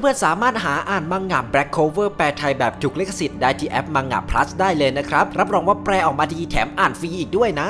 เพื่อนๆสามารถหาอ่านมังงะ Black Clover แปลไทยแบบถูกลิขสิทธิ์ได้ที่แอปมังงะ plus ได้เลยนะครับ รับรองว่าแปลออกมาดีแถมอ่านฟรีอีกด้วยนะ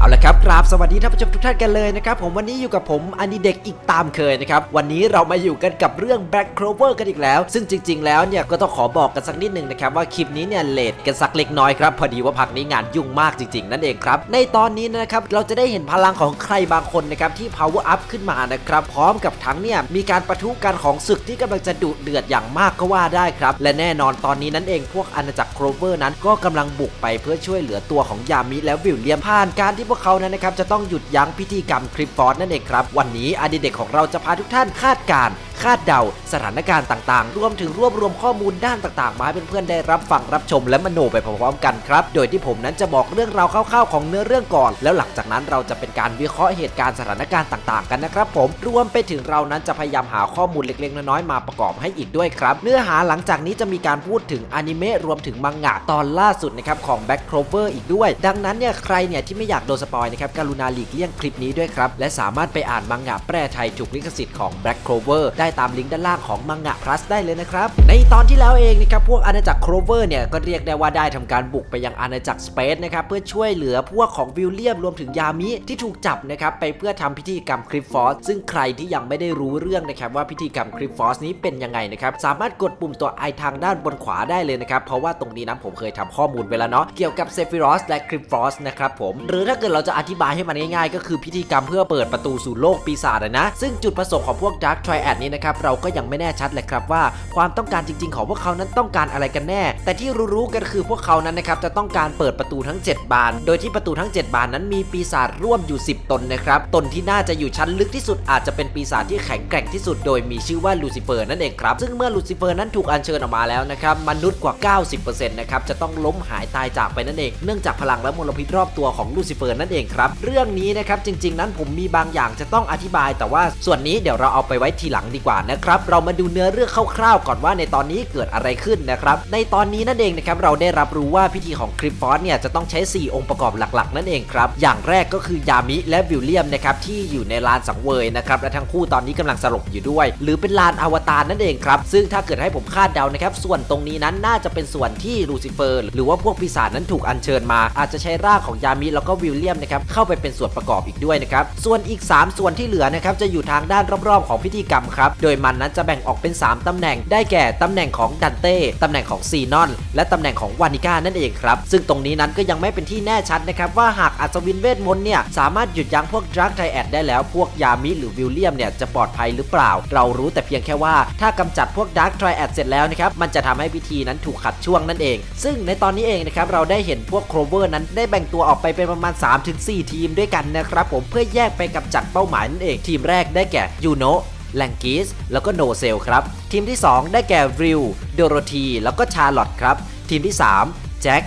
เอาละครับกราบสวัสดีท่านผู้ชมทุกท่านกันเลยนะครับผมวันนี้อยู่กับผมอันนี้เด็กอีกตามเคยนะครับวันนี้เรามาอยู่กันกับเรื่อง Black Clover กันอีกแล้ว ซึ่งจริง ๆ แล้วเนี่ยก็ต้องขอบอกกันสักนิดหนึ่งนะครับว่าคลิปนี้เนี่ยเลทกันสักเล็กน้อยครับพอดีว่าพักนี้งานยุ่งมากจริง ๆ นั่นเองครับในตอนนี้นะครับเราจะได้เห็นพลังของใครบางคนนะครับที่ power up ขึ้นมานะครับพร้อมกับทั้งเนี่ยมีการประทุกันของศึกที่กำลังจะดุเดือดอย่างมากก็ว่าได้ครับและแน่นอนตอนนี้นั่นเองพวกอาณาจักรโครเวอร์นั้นก็กำลังบุกไปเพื่อช่วยเหลือตัวของยามิและวิลเลียมผ่านการที่พวกเขานั้นนะครับจะต้องหยุดยั้งพิธีกรรมคริปฟอร์ดนั่นเองครับ วันนี้อดีเด็กของเราจะพาทุกท่านคาดการณ์ คาดเดา สถานการณ์ต่างๆ รวมถึงรวบรวมข้อมูลด้านต่างๆ มาให้เพื่อนๆได้รับฟังรับชมและมโนไปพร้อมๆกันครับ โดยที่ผมนั้นจะบอกเรื่องราวคร่าวๆของเนื้อเรื่องก่อน แล้วหลังจากนั้นเราจะเป็นการวิเคราะห์เหตุการณ์สถานการณ์ต่างๆ กันนะครับผม รวมไปถึงเรานั้นจะพยายามหาข้อมูลเล็กๆ น้อยๆ มาประกอบให้อีกด้วยครับ เนื้อหาหลังจากนี้จะมีการพูดถึงอนิเมะรวมถึงมังงะตอนล่าสุดนะครับของ Back Clover อีกด้วย ดังนั้นเนี่ยใครเนี่ยที่ไม่อยากโดนสปอยนะครับกรุณาหลีกเลี่ยงคลิปนี้ด้วยครับและสามารถไปอ่านมังงะแปลไทยถูกลิขสิทธิ์ของ Black Clover ได้ตามลิงก์ด้านล่างของมังงะ plus ได้เลยนะครับ ในตอนที่แล้วเองนะครับพวกอาณาจักร Clover เนี่ยก็เรียกได้ว่าได้ทำการบุกไปยังอาณาจักร Space นะครับเพื่อช่วยเหลือพวกของวิลเลียมรวมถึงยามิที่ถูกจับนะครับไปเพื่อทำพิธีกรรมคริปฟอสซึ่งใครที่ยังไม่ได้รู้เรื่องนะครับว่าพิธีกรรมคริปฟอสนี้เป็นยังไงนะครับสามารถกดปุ่มตัวไอทางด้านบนขวาได้เลยนะครับเพราะว่าตรงนี้นะผมเคยทำข้อมูลไปแล้วเนาะเกี่ยวกับเซฟิรอสและคริปฟอสนะครับผมหรือถ้าเกิดเราจะอธิบายให้มันง่ายๆ ก็คือพิธีกรรมเพื่อเปิดประตูสู่โลกปีศาจนะซึ่งจุดประสงค์ของพวกดาร์กทริแอดนี้นะครับเราก็ยังไม่แน่ชัดเลยครับว่าความต้องการจริง ๆ ของพวกเขานั้นต้องการอะไรกันแน่ แต่ที่รู้ๆกันคือพวกเขานั้นนะครับจะต้องการเปิดประตูทั้ง 7 บาน โดยที่ประตูทั้ง 7 บานนั้นมีปีศาจร่วมอยู่ 10 ตนนะครับตนที่น่าจะอยู่ชั้นลึกที่สุดอาจจะเป็นปีศาจที่แข็งแกร่งที่สุดโดยมีชื่อว่าลูซิเฟอร์นั่นเองครับซึ่งเมื่อลูซิเฟอร์นั้นถูกอัญเชิญออกมาแล้วนะครับมนุษย์กว่า 90%นะครับจะต้องล้มหายตายจากไปนั่นเองเนื่องจากพลังและมลพิษรอบตัวของลูซิเฟอร์นั่นเองครับเรื่องนี้นะครับจริง ๆ นั้นผมมีบางอย่างจะต้องอธิบาย แต่ว่าส่วนนี้เดี๋ยวเราเอาไปไว้ทีหลังดีกว่านะครับเรามาดูเนื้อเรื่องคร่าวๆก่อนว่าในตอนนี้เกิดอะไรขึ้นนะครับในตอนนี้นั่นเองนะครับเราได้รับรู้ว่าพิธีของคริปฟอสเนี่ยจะต้องใช้ 4 องค์ประกอบหลักๆ นั่นเองครับอย่างแรกก็คือยามิและวิลเลียมนะครับที่อยู่ในลานสังเวยนะครับและทั้งคู่ตอนนี้กำลังสลบอยู่ด้วย หรือเป็นลานอวตารนั่นเองครับซึ่งถ้าเกิดให้ผมคาดเดานะครับส่วนตรงนี้นั้นน่าจะเป็นส่วนที่ลูซิเฟอร์หรือว่าพวกปีศาจนั้นถูกอัญเชิญมา อาจจะใช้ร่างของยามิแล้วก็วิลเลียมนะครับเข้าไปเป็นส่วนประกอบอีกด้วยนะครับส่วนอีก 3 ส่วนที่เหลือนะครับจะอยู่ทางด้านรอบๆของพิธีกรรมครับโดยมันนั้นจะแบ่งออกเป็น 3 ตำแหน่ง ได้แก่ตำแหน่งของดันเต้ตำแหน่งของซีนอน และตำแหน่งของวานิก้านั่นเองครับ ซึ่งตรงนี้นั้นก็ยังไม่เป็นที่แน่ชัดนะครับว่าหากอัศวินเวทมนต์เนี่ยสามารถหยุดยั้งพวกดรักไทแอดได้แล้วพวกยามิหรือวิลเลียมเนี่ยจะปลอดภัยหรือเปล่า เรารู้แต่เพียงแค่ว่าถ้ากำจัดพวกดาร์กทริแอดเสร็จแล้วนะครับมันจะทำให้พิธีนั้นถูกขัดช่วงนั่นเอง ซึ่งในตอนนี้เองนะครับเราได้เห็นพวกโครเวอร์นั้นได้แบ่งตัวออกไปเป็นประมาณ 3-4 ทีมด้วยกันนะครับผมเพื่อแยกไปกำจัดเป้าหมายนั่นเองทีมแรกได้แก่ยูโน แลงกิสแล้วก็โนเซลครับ ทีมที่ 2 ได้แก่ริวโดโรธีแล้วก็ชาร์ลอตครับ ทีมที่ 3 แจ็ค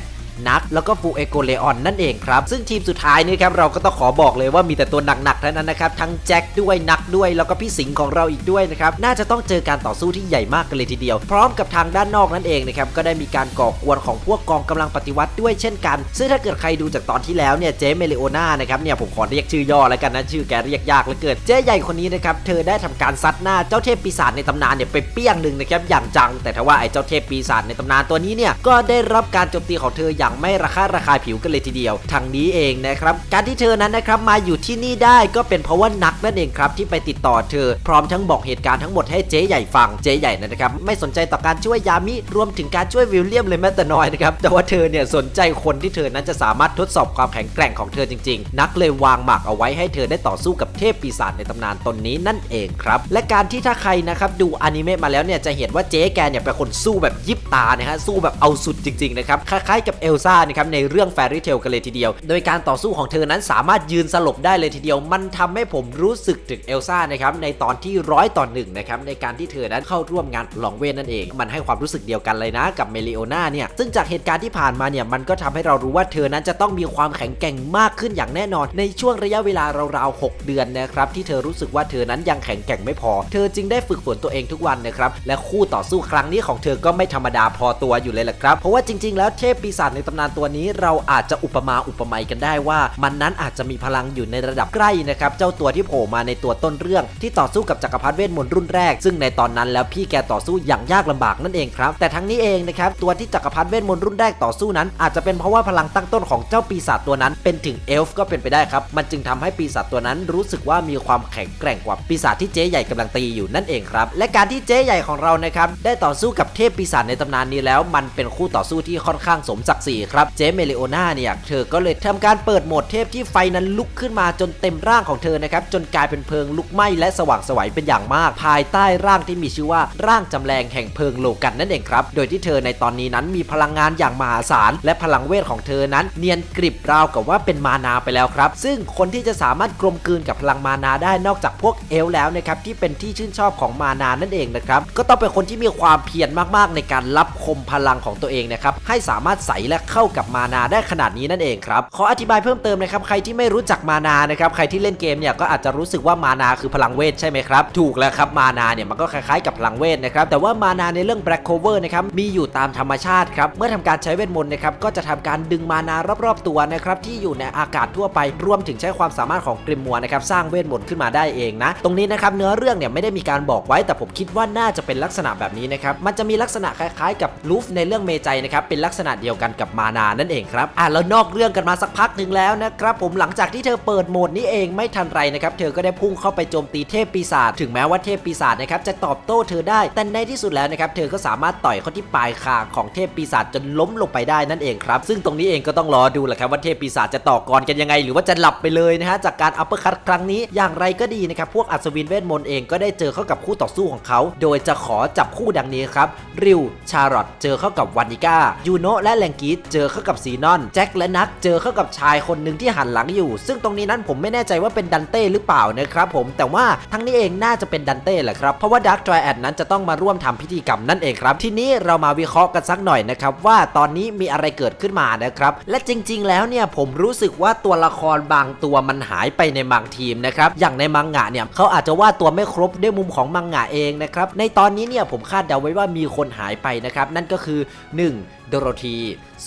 นัก แล้วก็ฟูเอโกเลออนนั่นเองครับ ซึ่งทีมสุดท้ายนี่ครับเราก็ต้องขอบอกเลยว่ามีแต่ตัวหนักๆเท่านั้นนะครับ ทั้งแจ็คด้วยนักด้วย แล้วก็พี่สิงห์ของเราอีกด้วยนะครับ น่าจะต้องเจอการต่อสู้ที่ใหญ่มากกันเลยทีเดียว พร้อมกับทางด้านนอกนั่นเองนะครับ ก็ได้มีการก่อกวนของพวกกองกำลังปฏิวัติด้วยเช่นกัน ซึ่งถ้าเกิดใครดูจากตอนที่แล้วเนี่ยเจเมเลโอนานะครับเนี่ยผมขอเรียกชื่อย่อแล้วกันนะชื่อแกเรียกยากเหลือเกินเจ๊ใหญ่คนนี้นะครับเธอได้ทำการซัดหน้าเจ้าเทพปีศาจในตำนานเนี่ยไปเปี้ยงหนึ่งนะครับอย่างจัง แต่ทว่าไอ้เจ้าเทพปีศาจในตำนานตัวนี้เนี่ยก็ได้รับการโจมตีของเธออย่างไม่ระคายระคายผิวกันเลยทีเดียวทางนี้เองนะครับการที่เธอนั้นนะครับมาอยู่ที่นี่ได้ก็เป็นเพราะว่านักนั่นเองครับที่ไปติดต่อเธอ พร้อมทั้งบอกเหตุการณ์ทั้งหมดให้เจ๊ใหญ่ฟังเจ๊ใหญ่นะครับไม่สนใจต่อการช่วยยามิรวมถึงการช่วยวิลเลียมเลยแม้แต่น้อยนะครับแต่ว่าเธอเนี่ยสนใจคนที่เธอนั้นจะสามารถทดสอบความแข็งแกร่งของเธอจริง ๆ นักเลยวางหมากเอาไว้ให้เธอได้ต่อสู้กับเทพปีศาจในตำนานตนนี้นั่นเองครับและการที่ถ้าใครนะครับดูอนิเมะมาแล้วเนี่ยจะเห็นว่าเจ๊แกเนี่ยเป็นคนสู้แบบยิบตานะฮะสู้แบบเอาสุดจริงๆนะครับคล้ายๆกับเอลลซ่านะครับในเรื่องแฟรี่เทลกันเลยทีเดียว โดยการต่อสู้ของเธอนั้นสามารถยืนสลบได้เลยทีเดียว มันทำให้ผมรู้สึกถึงเอลซ่านะครับในตอนที่ร้อยต่อหนึ่งนะครับในการที่เธอนั้นเข้าร่วมงานลองเวนนั่นเอง มันให้ความรู้สึกเดียวกันเลยนะกับเมลิโอนาเนี่ยซึ่งจากเหตุการณ์ที่ผ่านมาเนี่ยมันก็ทำให้เรารู้ว่าเธอนั้นจะต้องมีความแข็งแกร่งมากขึ้นอย่างแน่นอน ในช่วงระยะเวลาราวๆ6เดือนนะครับที่เธอรู้สึกว่าเธอนั้นยังแข็งแกร่งไม่พอ เธอจึงได้ฝึกฝนตัวเองทุกวันนะครับและคู่ต่อสู้ครั้งนี้ของเธอก็ไม่ธรรมดาพอตัวอยู่เลยแหละครับเพราะว่าจริง ๆ แล้วเทพปีศาจในตำนานตัวนี้เราอาจจะอุปมาอุปไมยกันได้ว่า มันนั้นอาจจะมีพลังอยู่ในระดับใกล้นะครับเจ้าตัวที่โผล่มาในตัวต้นเรื่อง ที่ต่อสู้กับจักรพรรดิเวทมนต์รุ่นแรก ซึ่งในตอนนั้นแล้วพี่แกต่อสู้อย่างยากลำบากนั่นเองครับแต่ทั้งนี้เองนะครับตัวที่จักรพรรดิเวทมนต์รุ่นแรกต่อสู้นั้น อาจจะเป็นเพราะว่าพลังตั้งต้นของเจ้าปีศาจตัวนั้น เป็นถึงเอลฟ์ก็เป็นไปได้ครับมันจึงทำให้ปีศาจตัวนั้นรู้สึกว่ามีความแข็งแกร่งกว่าปีศาจที่เจ๊ใหญ่กำลังตีอยู่นั่นเองครับและการที่เจ๊ใหญ่ของเรานะครับได้ต่อสู้กับเทพปีศาจในตำนานนี้แล้ว มันเป็นคู่ต่อสู้ที่ค่อนข้างสมศักดิ์ศรีครับ เจ๊เมเลโอนาเนี่ย เธอก็เลยทำการเปิดโหมดเทพที่ไฟนั้นลุกขึ้นมาจนเต็มร่างของเธอนะครับ จนกลายเป็นเพลิงลุกไหม้และสว่างสวัยเป็นอย่างมาก ภายใต้ร่างที่มีชื่อว่าร่างจำแรงแห่งเพลิงโลกันนั่นเองครับ โดยที่เธอในตอนนี้นั้นมีพลังงานอย่างมหาศาลและพลังเวทของเธอนั้น เนียนกริบราวกับว่าเป็นมานาไปแล้วครับ ซึ่งคนที่จะสามารถกลมกลืนกับพลังมานาได้นอกจากพวกเอลแล้วนะครับที่เป็นที่ชื่นชอบของมานานั่นเองนะครับก็ต้องเป็นคนที่มีความเพียรมากๆ ในการรับคมพลังของตัวเองนะครับให้สามารถใส่และเข้ากับมานาได้ขนาดนี้นั่นเองครับขออธิบายเพิ่มเติมนะครับใครที่ไม่รู้จักมานานะครับใครที่เล่นเกมเนี่ยก็อาจจะรู้สึกว่ามานาคือพลังเวทใช่ไหมครับถูกแล้วครับมานาเนี่ยมันก็คล้ายๆกับพลังเวทนะครับแต่ว่ามานาในเรื่อง Black Cover นะครับมีอยู่ตามธรรมชาติครับเมื่อทำการใช้เวทมนต์นะครับก็จะทำการดึงมานารอบๆตัวนะครับที่อยู่ในอากาศทั่วไปรวมถึงใช้ความสามารถของกริมมัวนะครับสร้างเวทมนต์ขึ้นมาได้เองนะตรงนี้นะครับเนื้อเรื่องเนี่ยไม่ได้มีการบอกไว้ แต่ผมคิดว่าน่าจะเป็นลักษณะแบบนี้นะครับมันจะมีลักษณะคล้ายๆ กับลูฟในเรื่องเมจัยนะครับเป็นลักษณะเดียวกันกับมานานั่นเองครับอะแล้วนอกเรื่องกันมาสักพักหนึ่งแล้วนะครับผมหลังจากที่เธอเปิดโหมดนี้เองไม่ทันไรนะครับเธอก็ได้พุ่งเข้าไปโจมตีเทพปีศาจถึงแม้ว่าเทพปีศาจนะครับจะตอบโต้เธอได้แต่ในที่สุดแล้วนะครับเธอก็สามารถต่อยเข้าที่ปลายคางของเทพปีศาจจนล้มลงไปได้นั่นเองครับซึ่งตรงนี้เองก็ต้องรอดูแหละครับว่าเทพปีศาจจะต่อกรกันยังไง หรือว่าจะหลับไปเลยนะฮะจากการอัปเปอร์คัตครั้งนี้อย่างไรก็ดีนะครับพวกอัศวินเวทมนต์เองก็ได้เจอเข้ากับคู่ต่อสู้ของเขา โดยจะขอจับคู่ดังนี้ครับริวชาร์ลอตเจอเข้ากับวานิก้ายูโนและแลงกีสเจอเข้ากับซีนอน แจ็คและนักเจอเข้ากับชายคนหนึ่งที่หันหลังอยู่ ซึ่งตรงนี้นั้นผมไม่แน่ใจว่าเป็นดันเต้หรือเปล่านะครับผมแต่ว่าทั้งนี้เองน่าจะเป็นดันเต้แหละครับเพราะว่าดักทรแอดนั้นจะต้องมาร่วมทำพิธีกรรมนั่นเองครับ ทีนี้เรามาวิเคราะห์กันสักหน่อยนะครับว่าตอนนี้มีอะไรเกิดขึ้นมานะครับและจริง ๆ แล้วเนี่ยผมรู้สึกว่าตัวละครบางตัวมันหายไปในบางทีมนะครับอย่างในมังงะเนี่ยเขาอาจจะวาดตัวไม่ครบด้วยมุมของมังงะเองนะครับในตอนนี้เนี่ยผมคาดเดาไว้ว่ามีคนหายไปนะครับนั่นก็คือ 1. โดโรธี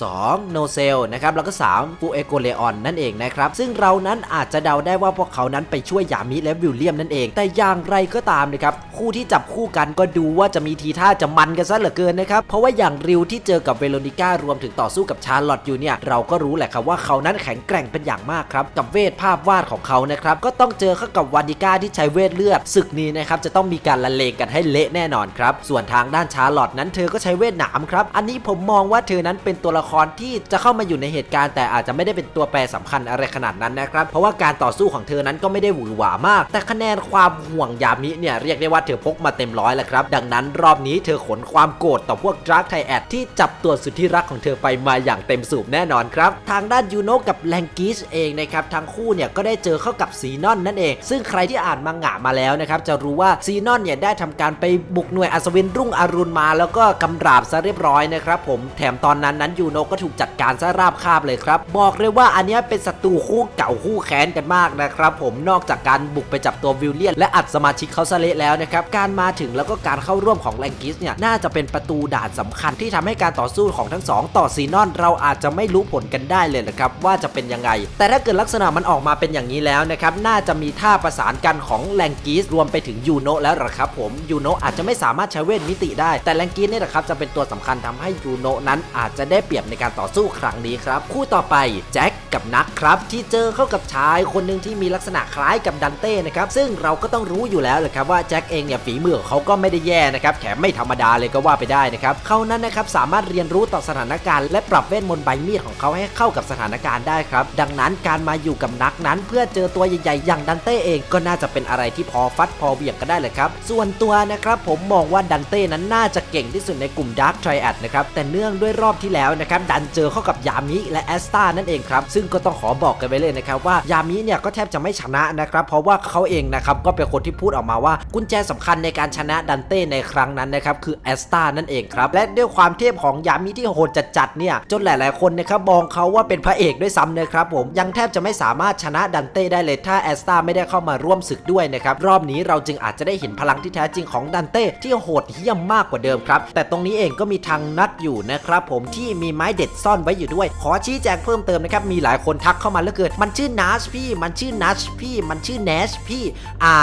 2 โนเซลนะครับแล้วก็ 3 ฟูเอโกเลออนนั่นเองนะครับ ซึ่งเรานั้นอาจจะเดาได้ว่าพวกเขานั้นไปช่วยยามิและวิลเลียมนั่นเอง แต่อย่างไรก็ตามนะครับคู่ที่จับคู่กันก็ดูว่าจะมีทีท่าจะมันกันซะเหลือเกินนะครับเพราะว่าอย่างริวที่เจอกับเวโรนิก้ารวมถึงต่อสู้กับชาร์ลอตอยู่เนี่ยเราก็รู้แหละครับว่าเขานั้นแข็งแกร่งเป็นอย่างมากครับกับเวทภาพวาดของเขานะครับก็ต้องเจอเข้ากับวานิก้าที่ใช้เวทเลือดศึกนี้นะครับจะต้องมีการละเลงกันให้เละแน่นอนครับส่วนทางด้านชาร์ลอตนั้นเธอก็ใช้เวทหนามครับอันนี้ผมมองว่าว่าเธอนั้นเป็นตัวละครที่จะเข้ามาอยู่ในเหตุการณ์ แต่อาจจะไม่ได้เป็นตัวแปรสำคัญอะไรขนาดนั้นนะครับ เพราะว่าการต่อสู้ของเธอนั้นก็ไม่ได้หวือหวามาก แต่คะแนนความห่วงยามิเนี่ยเรียกได้ว่าเธอพกมาเต็มร้อยแล้วครับ ดังนั้นรอบนี้เธอขนความโกรธต่อพวกดรากไทแอดที่จับตัวสุดที่รักของเธอไปมาอย่างเต็มสูบแน่นอนครับ ทางด้านยูโนกับแลงกิชเองนะครับทั้งคู่เนี่ยก็ได้เจอเข้ากับซีนอนนั่นเอง ซึ่งใครที่อ่านมังงะมาแล้วนะครับจะรู้ว่าซีนอนเนี่ยได้ทำการไปบุกหน่วยอัศวินรุ่งอรุณมา แล้วก็กำราบซะเรียบร้อยนะครับผมแถมตอนนั้นนั้นยูโนก็ถูกจัดการซะราบคาบเลยครับ บอกเลยว่าอันนี้เป็นศัตรูคู่เก่าคู่แค้นกันมากนะครับ ผมนอกจากการบุกไปจับตัววิลเลียน และอัดสมาชิกเขาซะเละแล้วนะครับ การมาถึงแล้วก็การเข้าร่วมของแลงกิสเนี่ยน่าจะเป็นประตูด่านสำคัญที่ทำให้การต่อสู้ของทั้งสองต่อซีนอน เราอาจจะไม่รู้ผลกันได้เลยนะครับว่าจะเป็นยังไง แต่ถ้าเกิดลักษณะมันออกมาเป็นอย่างนี้แล้วนะครับน่าจะมีท่าประสานกันของแลงกิสรวมไปถึงยูโนแล้วละครับผมยูโนอาจจะไม่สามารถใช้เวทมิติได้แต่แลงกิสเนี่ยแหละครับจะเป็นตัวสำคัญทำให้ยูโนนั้นอาจจะได้เปรียบในการต่อสู้ครั้งนี้ครับ คู่ต่อไปแจ็ค กับนักครับ ที่เจอเข้ากับชายคนหนึ่งที่มีลักษณะคล้ายกับดันเต้นะครับซึ่งเราก็ต้องรู้อยู่แล้วเลยครับว่าแจ็คเองเนี่ยฝีมือของเขาก็ไม่ได้แย่นะครับแถมไม่ธรรมดาเลยก็ว่าไปได้นะครับเขานั้นนะครับสามารถเรียนรู้ต่อสถานการณ์และปรับเวทมนต์ใบมีดของเขาให้เข้ากับสถานการณ์ได้ครับดังนั้นการมาอยู่กับนักนั้น เพื่อเจอตัวใหญ่ๆอย่างดันเต้เองก็น่าจะเป็นอะไรที่พอฟัดพอเหวี่ยงกันได้เลยครับส่วนตัวนะครับผมมองว่าดันเต้นั้นน่าจะเก่งที่สุดในกลุ่มดาร์คทริแอดนะครับแต่เนื่องด้วยรอบที่แล้วนะครับดันเจอเข้ากับยามิและแอสตานั่นเองครับซึ่งงก็ต้องขอบอกกันไปเลยนะครับว่ายามิเนี่ยก็แทบจะไม่ชนะนะครับเพราะว่าเขาเองนะครับก็เป็นคนที่พูดออกมาว่ากุญแจสำคัญในการชนะดันเต้ในครั้งนั้นนะครับคือแอสตานั่นเองครับและด้วยความเทพของยามิที่โหดจัดๆเนี่ยจนหลาย ๆคนนะครับมองเขาว่าเป็นพระเอกด้วยซ้ำนะครับผมยังแทบจะไม่สามารถชนะดันเต้ได้เลยถ้าแอสตาไม่ได้เข้ามาร่วมศึกด้วยนะครับรอบนี้เราจึงอาจจะได้เห็นพลังที่แท้จริงของดันเต้ที่โหดเหี้ยมมากกว่าเดิมครับแต่ตรงนี้เองก็มีทางนัดอยู่นะครับผมที่มีไม้เด็ดซ่อนไว้อยู่ด้วย ขอชี้แจงเพิ่มเติมนะครับมีหลายคนทักเข้ามาเหลือเกินมันชื่อนัชพี่ มันชื่อนัชพี่ มันชื่อเนชพี่ อ่า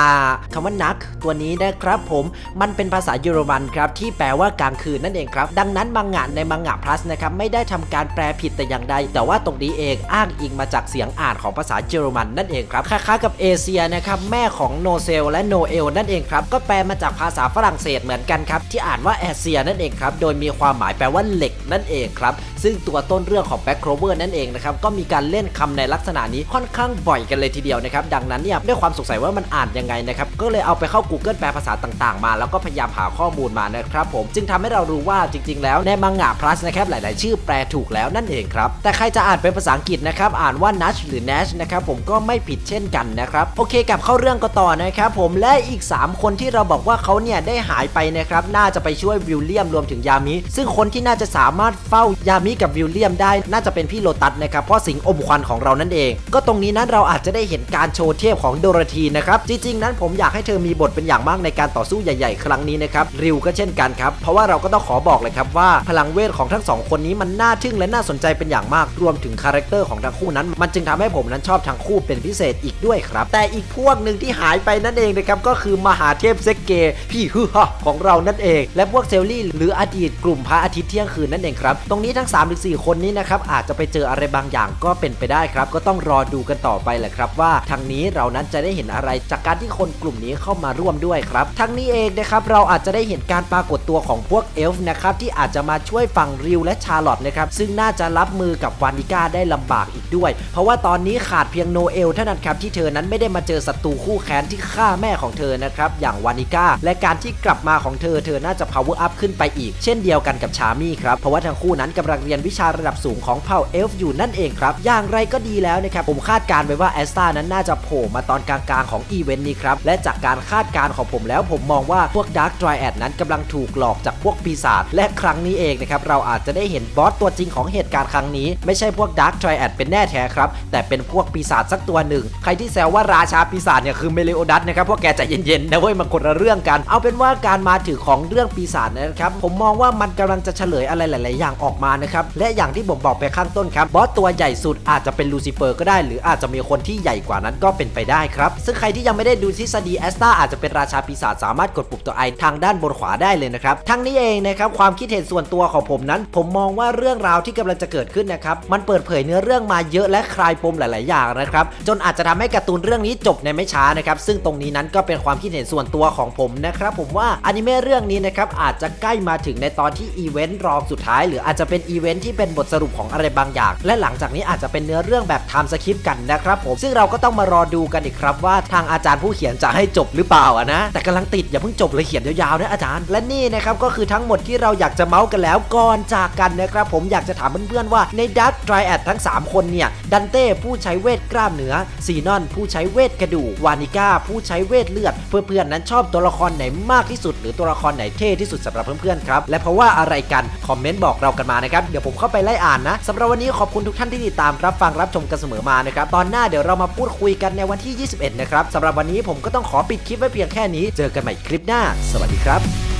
คำว่านักตัวนี้นะครับผมมันเป็นภาษาเยอรมันครับที่แปลว่ากลางคืนนั่นเองครับ ดังนั้นมังงะในมังงะ plus นะครับไม่ได้ทำการแปลผิดแต่อย่างใด แต่ว่าตรงนี้เองอ้างอิงมาจากเสียงอ่านของภาษาเยอรมันนั่นเองครับคล้ายๆกับเอเชียนะครับแม่ของโนเซลและโนเอลนั่นเองครับก็แปลมาจากภาษาฝรั่งเศสเหมือนกันครับที่อ่านว่าแอเซียนั่นเองครับโดยมีความหมายแปลว่าเหล็กนั่นเองครับซึ่งตัวต้นเรื่องของแบ็คโครเวอร์นั่นเองนะครับก็มีการเล่นคำในลักษณะนี้ค่อนข้างบ่อยกันเลยทีเดียวนะครับ ดังนั้นเนี่ยด้วยความสงสัยว่ามันอ่านยังไงนะครับ ก็เลยเอาไปเข้า Google แปลภาษาต่างๆ มาแล้วก็พยายามหาข้อมูลมานะครับผมจึงทำให้เรารู้ว่าจริง ๆ แล้วในมังงะ plus นะครับหลาย ๆ ชื่อแปลถูกแล้วนั่นเองครับ แต่ใครจะอ่านเป็นภาษาอังกฤษนะครับอ่านว่า Nash หรือ Nash นะครับผมก็ไม่ผิดเช่นกันนะครับโอเคกลับเข้าเรื่องก็ต่อนะครับผมและอีก 3 คนที่เราบอกว่าเขาเนี่ยได้หายไปนะครับน่าจะไปช่วยวิลเลียมรวมถึงยามิซึ่งคนที่น่าจะสามารถเฝ้ายามิกับวิลเลียมได้น่าจะเป็นพี่โลตัสนะครับเพราะสิงอมควันของเรานั่นเอง ก็ตรงนี้นั้นเราอาจจะได้เห็นการโชว์เทพของโดรธีนะครับ จริง ๆ นั้นผมอยากให้เธอมีบทเป็นอย่างมากในการต่อสู้ใหญ่ ๆ ครั้งนี้นะครับ ริวก็เช่นกันครับ เพราะว่าเราก็ต้องขอบอกเลยครับว่า พลังเวทของทั้งสองคนนี้มันน่าทึ่งและน่าสนใจเป็นอย่างมาก รวมถึงคาแรคเตอร์ของทั้งคู่นั้น มันจึงทำให้ผมนั้นชอบทั้งคู่เป็นพิเศษอีกด้วยครับ แต่อีกพวกหนึ่งที่หายไปนั่นเองนะครับ ก็คือมหาเทพเซกเกพี่ฮือฮาของเรานั่นเอง และพวกเซลลี่หรืออดีตกลุ่มพระอาทิตย์เที่ยงคืนนั่นเองครับ ตรงนี้ทั้ง3หรือ4คนนี้นะครับอาจจะไปเจออะไรบางอย่างก็็เป็นไปได้ครับ ก็ต้องรอดูกันต่อไปแหละครับ ว่าทางนี้เรานั้นจะได้เห็นอะไรจากการที่คนกลุ่มนี้เข้ามาร่วมด้วยครับทั้งนี้เองนะครับเราอาจจะได้เห็นการปรากฏตัวของพวกเอลฟ์นะครับที่อาจจะมาช่วยฝั่งริวและชาร์ลอตนะครับซึ่งน่าจะรับมือกับวานิก้าได้ลำบากอีกด้วย เพราะว่าตอนนี้ขาดเพียงโนเอลเท่านั้นครับที่เธอนั้นไม่ได้มาเจอศัตรูคู่แค้นที่ฆ่าแม่ของเธอนะครับอย่างวานิก้าและการที่กลับมาของเธอเธอน่าจะ power up ขึ้นไปอีก เช่นเดียวกันกับชามี่ครับเพราะว่าทั้งคู่นั้นกำลังเรียนวิชาระดับสูงของเผ่าเอลฟ์อยู่นั่นเองครับอย่างไรก็ดีแล้วนะครับผมคาดการณ์ไว้ว่าแอสตานั้นน่าจะโผล่มาตอนกลางๆของอีเวนต์นี้ครับและจากการคาดการณ์ของผมแล้วผมมองว่าพวกดาร์ก r ร a แอดนั้นกำลังถูกหลอกจากพวกปีศาจและครั้งนี้เองนะครับเราอาจจะได้เห็นบอสตัวจริงของเหตุการณ์ครั้งนี้ ไม่ใช่พวกดาร์ก r ร a แอดเป็นแน่แท้ครับแต่เป็นพวกปีศาจสักตัวหนึ่ง ใครที่แซวว่าราชาปีศาจเนี่ยคือเมเลโอดัสนะครับพวกแกใจเย็นๆนะเว้ยมันคนละเรื่องกัน เอาเป็นว่าการมาถือของเรื่องปีศาจนะครับผมมองว่ามันกำลังจะเฉลยอะไรหลาย ๆ อย่างออกมานะครับและอย่างที่ผมบอกไปข้างต้นครับบอสตัวใหญ่สุดอาจจะเป็นลูซิเฟอร์ก็ได้ หรืออาจจะมีคนที่ใหญ่กว่านั้นก็เป็นไปได้ครับ ซึ่งใครที่ยังไม่ได้ดูทฤษฎีแอสตาอาจจะเป็นราชาปีศาจสามารถกดปุ่มตัวไอทางด้านบนขวาได้เลยนะครับทั้งนี้เองนะครับความคิดเห็นส่วนตัวของผมนั้น ผมมองว่าเรื่องราวที่กำลังจะเกิดขึ้นนะครับมันเปิดเผยเนื้อเรื่องมาเยอะและคลายปมหลาย ๆ อย่างนะครับจนอาจจะทำให้การ์ตูนเรื่องนี้จบในไม่ช้านะครับซึ่งตรงนี้นั้นก็เป็นความคิดเห็นส่วนตัวของผมนะครับผมว่าอนิเมะเรื่องนี้นะครับอาจจะใกล้มาถึงในตอนที่อีเวนต์รองสุดท้าย หรืออาจจะเป็นอีเวนต์ที่เป็นบทสรุปของอะไรบางอย่าง และหลังจากนี้อาจจะเป็นเนื้อเรื่องแบบไทม์สคริปต์กันนะครับผมซึ่งเราก็ต้องมารอดูกันอีกครับว่าทางอาจารย์ผู้เขียนจะให้จบหรือเปล่าอะนะแต่กำลังติดอย่าเพิ่งจบเลยเขียนยาวๆนะอาจารย์ และนี่นะครับก็คือทั้งหมดที่เราอยากจะเมาส์กันแล้วก่อนจากกันนะครับผมอยากจะถามเพื่อนๆว่าในดักทริแอดทั้ง 3 คนเนี่ยดันเต้ผู้ใช้เวทกล้ามเนื้อซีนอนผู้ใช้เวทกระดูกวานิก้าผู้ใช้เวทเลือด เพื่อนๆนั้นชอบตัวละครไหนมากที่สุด หรือตัวละครไหนเท่ที่สุดสำหรับเพื่อนๆครับและเพราะว่าอะไรกันคอมเมนต์บอกเรากันมานะครับเดี๋ยวผมเข้าไปไล่อ่านนะสำหรับวันนี้ขอบคุณทุกท่านที่ติดตามรับฟังรับชมกันเสมอมานะครับ ตอนหน้าเดี๋ยวเรามาพูดคุยกันในวันที่ 21 นะครับสำหรับวันนี้ผมก็ต้องขอปิดคลิปไว้เพียงแค่นี้ เจอกันใหม่คลิปหน้า สวัสดีครับ